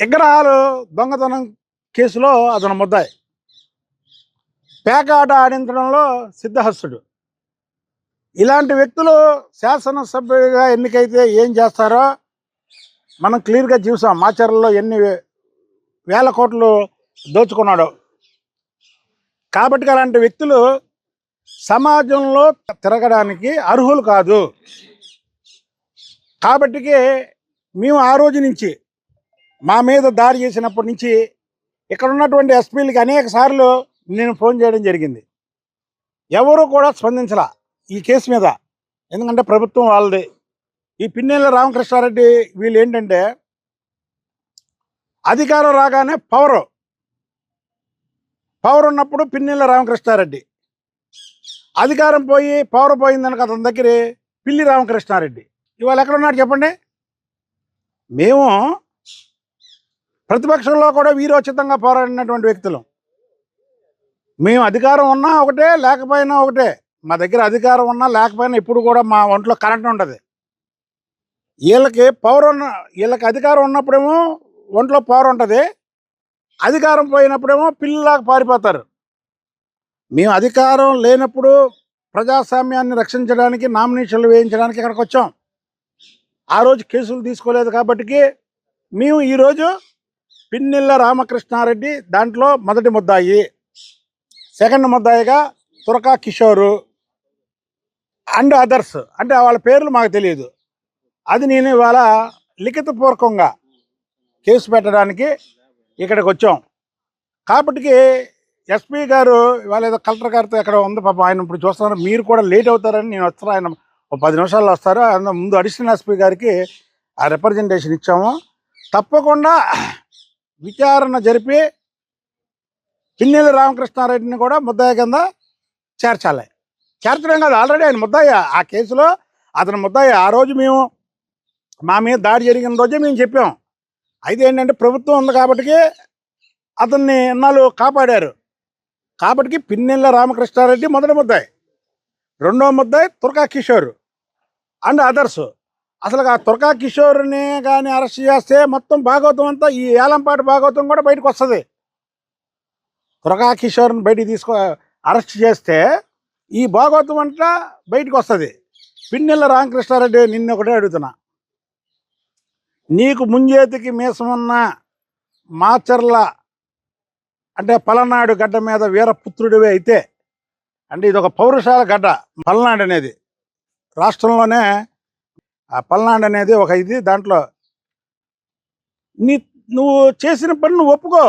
విగ్రహాలు దొంగతనం కేసులో అతను ముద్దాయి. పేకాట ఆడించడంలో సిద్ధహస్తుడు. ఇలాంటి వ్యక్తులు శాసనసభ్యుడిగా ఎన్నికైతే ఏం చేస్తారో మనం క్లియర్గా చూసాం. మాచర్లలో ఎన్ని వేల కోట్లు దోచుకున్నాడు. కాబట్టి అలాంటి వ్యక్తులు సమాజంలో తిరగడానికి అర్హులు కాదు. కాబట్టి మేము ఆ రోజు నుంచి మా మీద దారి చేసినప్పటి నుంచి ఇక్కడ ఉన్నటువంటి ఎస్పీలకి అనేక సార్లు నేను ఫోన్ చేయడం జరిగింది. ఎవరు కూడా స్పందించలా ఈ కేసు మీద. ఎందుకంటే ప్రభుత్వం వాళ్ళది. ఈ పిన్నెల రామకృష్ణారెడ్డి వీళ్ళు ఏంటంటే అధికారం రాగానే పవరు. పవర్ ఉన్నప్పుడు పిన్నెల రామకృష్ణారెడ్డి. అధికారం పోయి పవర్ పోయిందనక అతని దగ్గరే పిల్లి రామకృష్ణారెడ్డి. ఇవాళ ఎక్కడున్నాడు చెప్పండి? మేము ప్రతిపక్షంలో కూడా వీరోచితంగా పోరాడినటువంటి వ్యక్తులు. మేము అధికారం ఉన్నా ఒకటే లేకపోయినా ఒకటే. మా దగ్గర అధికారం ఉన్నా లేకపోయినా ఇప్పుడు కూడా మా ఒంట్లో కరెంట్ ఉండదు. వీళ్ళకి పవర్ ఉన్న వీళ్ళకి అధికారం ఉన్నప్పుడేమో ఒంట్లో పవర్ ఉంటుంది. అధికారం పోయినప్పుడేమో పిల్లలాగా పారిపోతారు. మేము అధికారం లేనప్పుడు ప్రజాస్వామ్యాన్ని రక్షించడానికి నామినేషన్లు వేయించడానికి ఇక్కడికి వచ్చాం. ఆ రోజు కేసులు తీసుకోలేదు కాబట్టి మేము ఈరోజు పిన్నెల్ల రామకృష్ణారెడ్డి దాంట్లో మొదటి ముద్దాయి. సెకండ్ ముద్దాయిగా తురకా కిషోరు అండ్ అదర్స్. అంటే వాళ్ళ పేర్లు మాకు తెలియదు. అది నేను ఇవాళ లిఖితపూర్వకంగా కేసు పెట్టడానికి ఇక్కడికి వచ్చాం. కాబట్టి ఎస్పీ గారు ఇవాళ ఏదో కలెక్టర్ గారితో ఎక్కడ ఉంది పాపం. ఆయన ఇప్పుడు చూస్తున్నారు. మీరు కూడా లేట్ అవుతారని నేను వస్తాను ఆయన ఒక పది నిమిషాల్లో వస్తారు. ఆయన ముందు అడిషనల్ ఎస్పీ గారికి ఆ రిప్రజెంటేషన్ ఇచ్చాము. తప్పకుండా విచారణ జరిపి పిన్నెల రామకృష్ణారెడ్డిని కూడా ముద్దాయి కింద చేర్చాలి. చేర్చడం కాదు ఆల్రెడీ ఆయన ముద్దాయి. ఆ కేసులో అతను ముద్దాయి. ఆ రోజు మేము మా మీద దాడి జరిగిన రోజే మేము చెప్పాం. అయితే ఏంటంటే ప్రభుత్వం ఉంది కాబట్టి అతన్ని ఇన్నాళ్ళు కాపాడారు. కాబట్టి పిన్నెల్ల రామకృష్ణారెడ్డి మొదటి ముద్దాయి. రెండవ ముద్దాయి తుర్కా కిషోర్ అండ్ అదర్స్ అసలు ఆ తుర్కా కిషోర్ని కానీ అరెస్ట్ చేస్తే మొత్తం భాగవతం అంతా ఈ ఏలంపాటి భాగవతం కూడా బయటకు వస్తుంది. తుర్కా కిషోర్ని బయటికి తీసుకో అరెస్ట్ చేస్తే ఈ భాగవతం అంతా బయటకు వస్తుంది. పిన్నెల రామకృష్ణారెడ్డి నిన్న ఒకటే అడుగుతున్నా. నీకు ముంజేతికి మీసమున్న మాచర్ల అంటే పలనాడు గడ్డ మీద వీరపుత్రుడివే అయితే అంటే ఇది ఒక పౌరుషాల గడ్డ పల్నాడు అనేది. రాష్ట్రంలోనే ఆ పల్నాడు అనేది ఒక ఇది దాంట్లో నీ నువ్వు చేసిన పని నువ్వు ఒప్పుకో.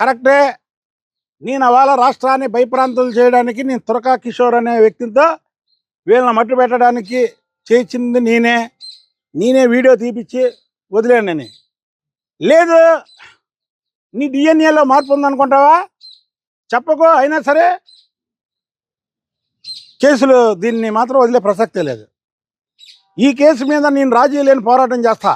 కరెక్టే. నేను అవాళ రాష్ట్రాన్ని భయప్రాంతులు చేయడానికి నేను తురకా కిషోర్ అనే వ్యక్తితో వీళ్ళని మట్టు పెట్టడానికి చేయించింది నేనే. నేనే వీడియో తీపిచ్చి వదిలేను నేను. లేదు. నీ డిఎన్ఏలో మార్పు ఉందనుకుంటావా? చెప్పకో అయినా సరే కేసులు దీన్ని మాత్రం వదిలే ప్రసక్తే లేదు. ఈ కేసు మీద నేను రాజీ లేని పోరాటం చేస్తా.